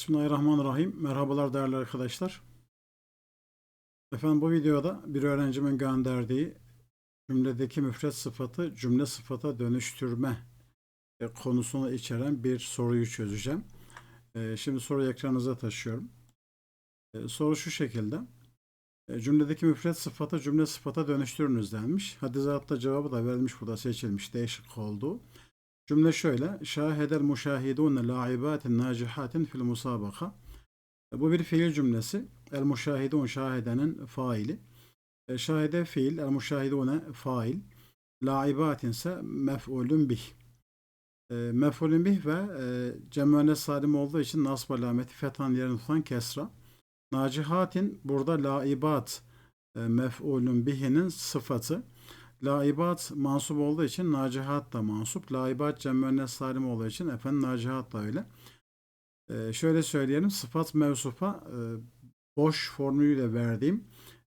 Bismillahirrahmanirrahim. Merhabalar değerli arkadaşlar. Efendim bu videoda bir öğrencimin gönderdiği cümledeki müfret sıfatı cümle sıfata dönüştürme e, konusunu içeren bir soruyu çözeceğim. E, Şimdi soruyu ekranınıza taşıyorum. E, Soru şu şekilde. Cümledeki müfret sıfatı cümle sıfata dönüştürünüz denmiş. Hadizatta cevabı da verilmiş burada seçilmiş değişik olduğu. Cümle şöyle. Şahedel muşahidun laibatin nacihatin fil musabaka. Bu bir fiil cümlesi. El muşahidun şahedenin faili. E, Şahede fiil, el muşahidune fail. Laibatin ise mef'ulün bih. E, Mef'ulün bih ve e, cemüenne salim olduğu için nasb alameti fethan yerini tutan kesra. Nacihatin burada laibat e, mef'ulün bihinin sıfatı. Laibat mansup olduğu için nacihat da mansup. Laibat cem salim olduğu için efendim nacihat da öyle. Ee, şöyle söyleyelim. Sıfat mevsufa e, boş formülüyle verdiğim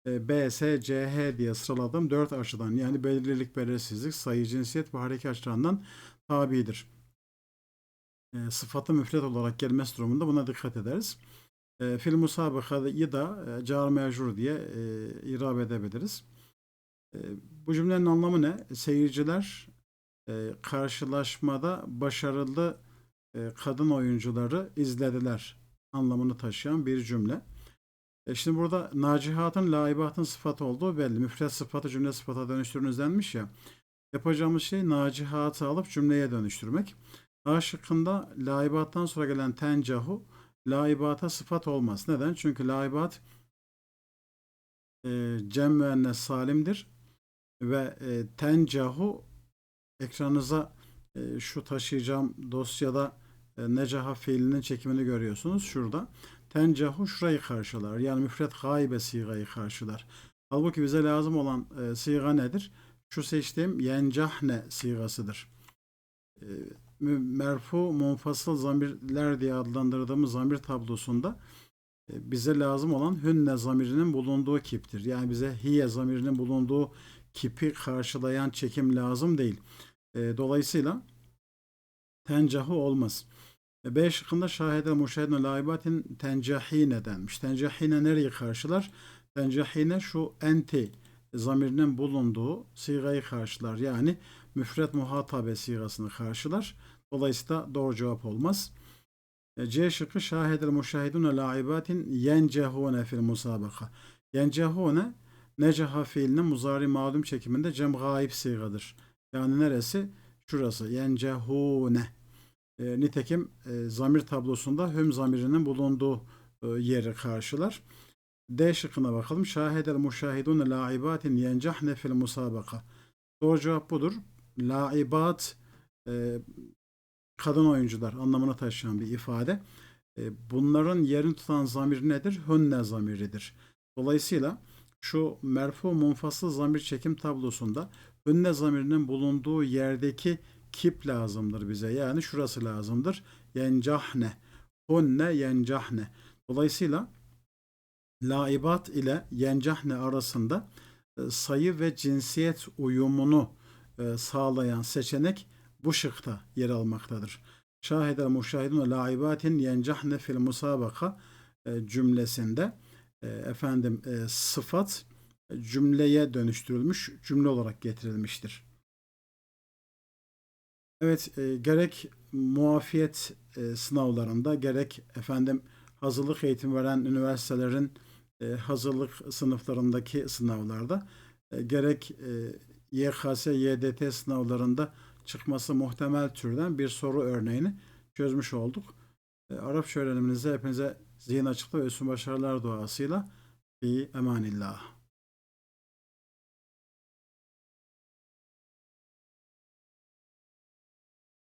e, B, S, C, H diye sıraladığım dört açıdan yani belirlilik, belirsizlik, sayı, cinsiyet ve hareket açılarından tabidir. E, sıfatı müfret olarak gelmesi durumunda buna dikkat ederiz. E, fil musabakayı da e, car mecrur diye e, irab edebiliriz. E, bu cümlenin anlamı ne? Seyirciler e, karşılaşmada başarılı e, kadın oyuncuları izlediler anlamını taşıyan bir cümle. E şimdi burada nacihatın laibatın sıfatı olduğu belli. Müfret sıfatı cümle sıfata dönüştürünüz denmiş ya. Yapacağımız şey nacihatı alıp cümleye dönüştürmek. A şıkkında laibattan sonra gelen tencahu laibata sıfat olmaz. Neden? Çünkü laibat e, cem müennes salimdir ve e, tencahu ekranınıza e, şu taşıyacağım dosyada e, necaha fiilinin çekimini görüyorsunuz şurada. Tencahu şurayı karşılar. Yani müfret gaybe sigayı karşılar. Halbuki bize lazım olan e, siga nedir? Şu seçtiğim yencahne sigasıdır. E, merfu munfasıl zamirler diye adlandırdığımız zamir tablosunda e, bize lazım olan hünne zamirinin bulunduğu kiptir. Yani bize hiye zamirinin bulunduğu kipi karşılayan çekim lazım değil. E, dolayısıyla tencahu olmaz. E, B şıkkında şahede muşahidun laibatin tencahine denmiş. Tencahine nereyi karşılar? Tencahine şu enti zamirinin bulunduğu sigayı karşılar. Yani müfret muhatabe sigasını karşılar. Dolayısıyla doğru cevap olmaz. E, C şıkkı şahedel muşahidun laibatin yencehune fil musabaka. Yencehune necaha fiilinin muzari malum çekiminde cem gaib sigadır. Yani neresi? Şurası. Yencehune. E, nitekim e, zamir tablosunda hüm zamirinin bulunduğu e, yeri karşılar. D şıkkına bakalım. Şahedel muşahidun laibatin yencahne fil musabaka. Doğru cevap budur. Laibat e, kadın oyuncular anlamına taşıyan bir ifade. E, bunların yerini tutan zamir nedir? Hünne zamiridir. Dolayısıyla şu merfu munfasıl zamir çekim tablosunda hünne zamirinin bulunduğu yerdeki kip lazımdır bize. Yani şurası lazımdır. Yencahne. Hunne yencahne. Dolayısıyla laibat ile yencahne arasında e, sayı ve cinsiyet uyumunu e, sağlayan seçenek bu şıkta yer almaktadır. Şahide muşahidun laibatin yencahne fil musabaka e, cümlesinde e, efendim e, sıfat e, cümleye dönüştürülmüş cümle olarak getirilmiştir. Evet, e, gerek muafiyet e, sınavlarında gerek efendim hazırlık eğitim veren üniversitelerin e, hazırlık sınıflarındaki sınavlarda e, gerek e, YKS, YDT sınavlarında çıkması muhtemel türden bir soru örneğini çözmüş olduk. E, Arapça öğreniminize hepinize zihin açıklığı ve üstün başarılar duasıyla iyi emanillah.